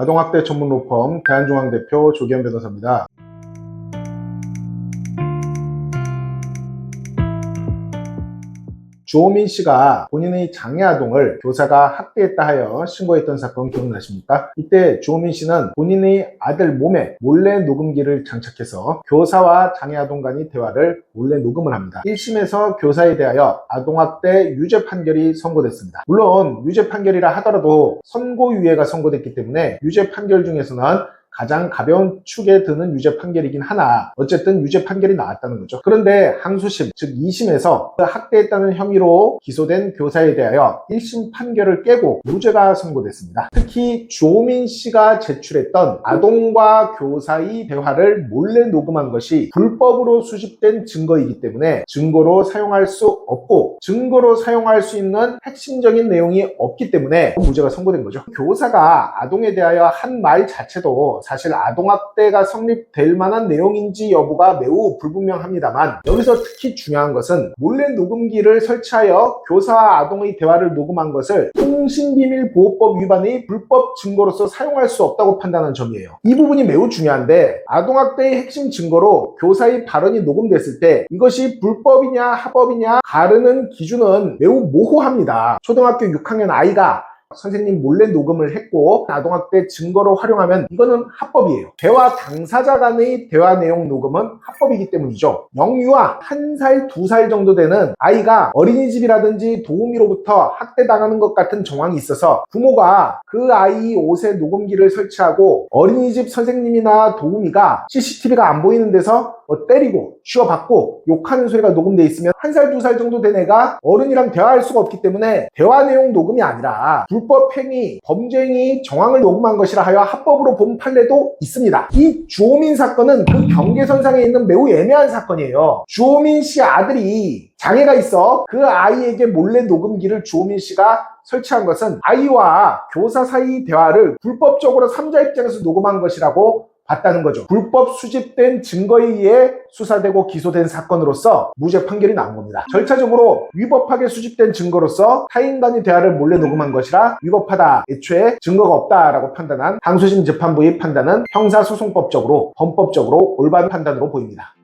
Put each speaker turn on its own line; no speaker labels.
아동학대 전문 로펌 대한중앙 대표 조기현 변호사입니다. 주호민 씨가 본인의 장애 아동을 교사가 학대했다 하여 신고했던 사건 기억나십니까? 이때 주호민 씨는 본인의 아들 몸에 몰래 녹음기를 장착해서 교사와 장애 아동 간의 대화를 몰래 녹음을 합니다. 1심에서 교사에 대하여 아동학대 유죄 판결이 선고됐습니다. 물론 유죄 판결이라 하더라도 선고유예가 선고됐기 때문에 유죄 판결 중에서는 가장 가벼운 축에 드는 유죄 판결이긴 하나 어쨌든 유죄 판결이 나왔다는 거죠. 그런데 항소심 즉 2심에서 학대했다는 혐의로 기소된 교사에 대하여 1심 판결을 깨고 무죄가 선고됐습니다. 특히 조민 씨가 제출했던 아동과 교사의 대화를 몰래 녹음한 것이 불법으로 수집된 증거이기 때문에 증거로 사용할 수 없고 증거로 사용할 수 있는 핵심적인 내용이 없기 때문에 무죄가 선고된 거죠. 교사가 아동에 대하여 한 말 자체도 사실 아동학대가 성립될 만한 내용인지 여부가 매우 불분명합니다만 여기서 특히 중요한 것은 몰래 녹음기를 설치하여 교사와 아동의 대화를 녹음한 것을 통신비밀보호법 위반의 불법 증거로서 사용할 수 없다고 판단한 점이에요. 이 부분이 매우 중요한데 아동학대의 핵심 증거로 교사의 발언이 녹음됐을 때 이것이 불법이냐 합법이냐 가르는 기준은 매우 모호합니다. 초등학교 6학년 아이가 선생님 몰래 녹음을 했고 아동학대 증거로 활용하면 이거는 합법이에요. 대화 당사자 간의 대화 내용 녹음은 합법이기 때문이죠. 영유아 한 살, 두 살 정도 되는 아이가 어린이집이라든지 도우미로부터 학대당하는 것 같은 정황이 있어서 부모가 그 아이 옷에 녹음기를 설치하고 어린이집 선생님이나 도우미가 CCTV가 안 보이는 데서 뭐 때리고 쥐어받고 욕하는 소리가 녹음돼 있으면 한 살, 두 살 정도 된 애가 어른이랑 대화할 수가 없기 때문에 대화 내용 녹음이 아니라 불법 행위, 범죄 행위 정황을 녹음한 것이라 하여 합법으로 본 판례도 있습니다. 이 주호민 사건은 그 경계선상에 있는 매우 애매한 사건이에요. 주호민 씨 아들이 장애가 있어 그 아이에게 몰래 녹음기를 주호민 씨가 설치한 것은 아이와 교사 사이 대화를 불법적으로 삼자 입장에서 녹음한 것이라고 봤다는 거죠. 불법 수집된 증거에 의해 수사되고 기소된 사건으로서 무죄 판결이 나온 겁니다. 절차적으로 위법하게 수집된 증거로서 타인 간의 대화를 몰래 녹음한 것이라 위법하다. 애초에 증거가 없다라고 판단한 항소심 재판부의 판단은 형사소송법적으로 범법적으로 올바른 판단으로 보입니다.